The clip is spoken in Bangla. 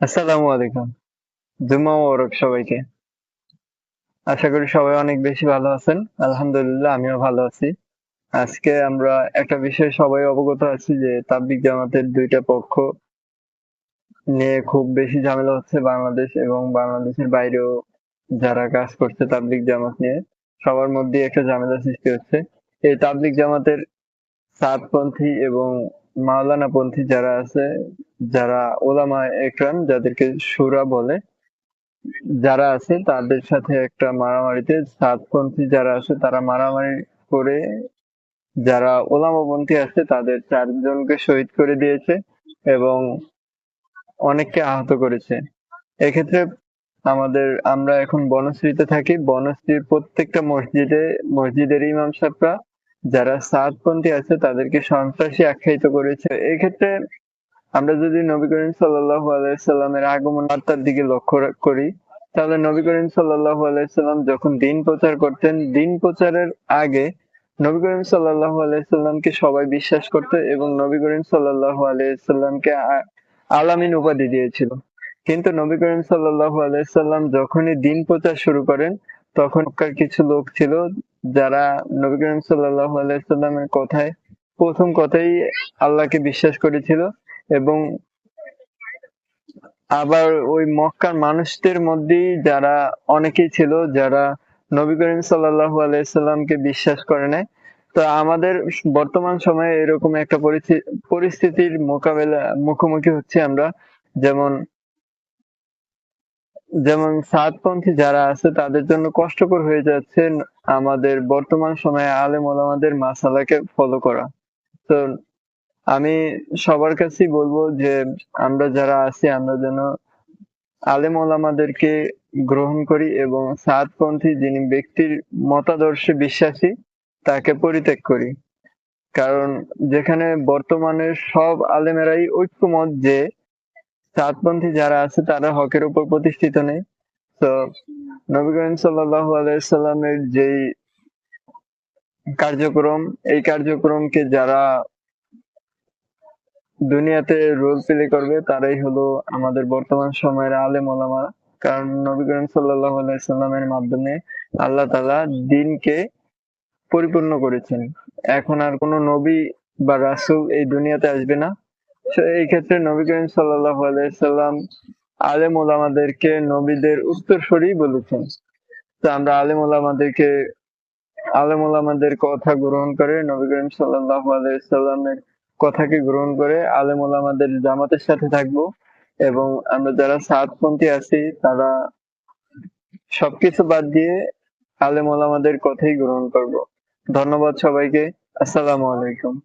আসসালামু আলাইকুম। জুম্মা মোবারক সবাইকে। আশা করি সবাই অনেক বেশি ভালো আছেন। আলহামদুলিল্লাহ, আমিও ভালো আছি। আজকে আমরা একটা বিষয়ে সবাই অবগত আছি যে তাবলিগ জামাতের ২ টা পক্ষ নিয়ে খুব বেশি ঝামেলা হচ্ছে বাংলাদেশ এবং বাংলাদেশের বাইরেও যারা কাজ করছে তাবলিগ জামাত নিয়ে সবার মধ্যে একটা ঝামেলা সৃষ্টি হচ্ছে। এই তাবলিগ জামাতের সাতপন্থী এবং মাওলানাপন্থী যারা আছে, যারা ওলামা একরাম যাদেরকে সুরা বলে, যারা আছে তাদের সাথে একটা মারামারিতে সাতপন্থী যারা আছে তারা মারামারি করে যারা ওলামাপন্থী আছে তাদের চারজনকে শহীদ করে দিয়েছে এবং অনেককে আহত করেছে। এক্ষেত্রে আমাদের আমরা এখন বনশ্রীতে থাকি। বনশ্রীর প্রত্যেকটা মসজিদে মসজিদের ইমাম সাহেবরা যারা সাতপন্থী আছে তাদেরকে সন্ত্রাসী আখ্যায়িত করেছে। এক্ষেত্রে আমরা যদি নবী করিম সাল্লামের আগমন বার্তার দিকে লক্ষ্য করি তাহলে নবী করিম সাল্লাম যখন দিন প্রচার করতেন, দিন প্রচারের আগে নবী করিম সাল্লাল্লাহু আলাইহি সাল্লামকে সবাই বিশ্বাস করত এবং নবী করিম সাল্লাল্লাহু আলাইহি সাল্লামকে আ আল-আমিন উপাধি দিয়েছিল। কিন্তু নবী করিম সাল্লাল্লাহু আলাইহি সাল্লাম যখনই দিন প্রচার শুরু করেন তখনকার কিছু লোক ছিল যারা নবী করিম সাল্লামের কথায়, প্রথম কথাই আল্লাহকে বিশ্বাস করেছিল এবং আবার ওই মক্কার মানুষদের মধ্যেই যারা অনেকেই ছিল, যারা নবী করিম সাল্লাল্লাহু আলাইহি সাল্লামকে বিশ্বাস করে নাই। তো আমাদের বর্তমান সময়ে এরকম একটা পরিস্থি, পরিস্থিতির মোকাবেলা, মুখোমুখি হচ্ছি আমরা। যেমন যেমন সাতপন্থী যারা আছে, তাদের জন্য কষ্টকর হয়ে যাচ্ছে আমাদের বর্তমান সময়ে আলেম ওলামাদের মাসালাকে ফলো করা। তো আমি সবার কাছেই বলব যে আমরা যারা আছি, আমরা যেন আলেম ওলামাদেরকে গ্রহণ করি এবং সাতপন্থী যিনি ব্যক্তির মতাদর্শে বিশ্বাসী, তাকে পরিত্যাগ করি। কারণ যেখানে বর্তমানে সব আলেমেরাই ঐক্যমত যে সাতপন্থী যারা আছে, তারা হকের উপর প্রতিষ্ঠিত নেই। তো নবী করিম যেই কার্যক্রম, এই কার্যক্রমকে যারা দুনিয়াতে রোল প্লে করবে, তারাই হলো আমাদের বর্তমান সময়ের আলেম ওলামা। কারণ নবী করিম আলাইহি মাধ্যমে আল্লাহ তাআলা দিনকে পরিপূর্ণ করেছেন। এখন আর কোন নবী বা রাসূল এই দুনিয়াতে আসবে না। এই ক্ষেত্রে নবী করিম সাল্লাল্লাহু আলাইহি সাল্লাম আলেম ওলামাদেরকে নবীদের উত্তরসূরি বলেছেন। তো আমরা আলেম ওলামাদেরকে আলেম ওলামাদের কথা গ্রহণ করে নবী করিম সাল্লাল্লাহু আলাইহি সাল্লামের কথাকে গ্রহণ করে আলেম ওলামাদের জামাতের সাথে থাকব এবং আমরা যারা সাতপন্থী আছি, তারা সবকিছু বাদ দিয়ে আলেম ওলামাদের কথাই গ্রহণ করব। ধন্যবাদ সবাইকে। আসসালামু আলাইকুম।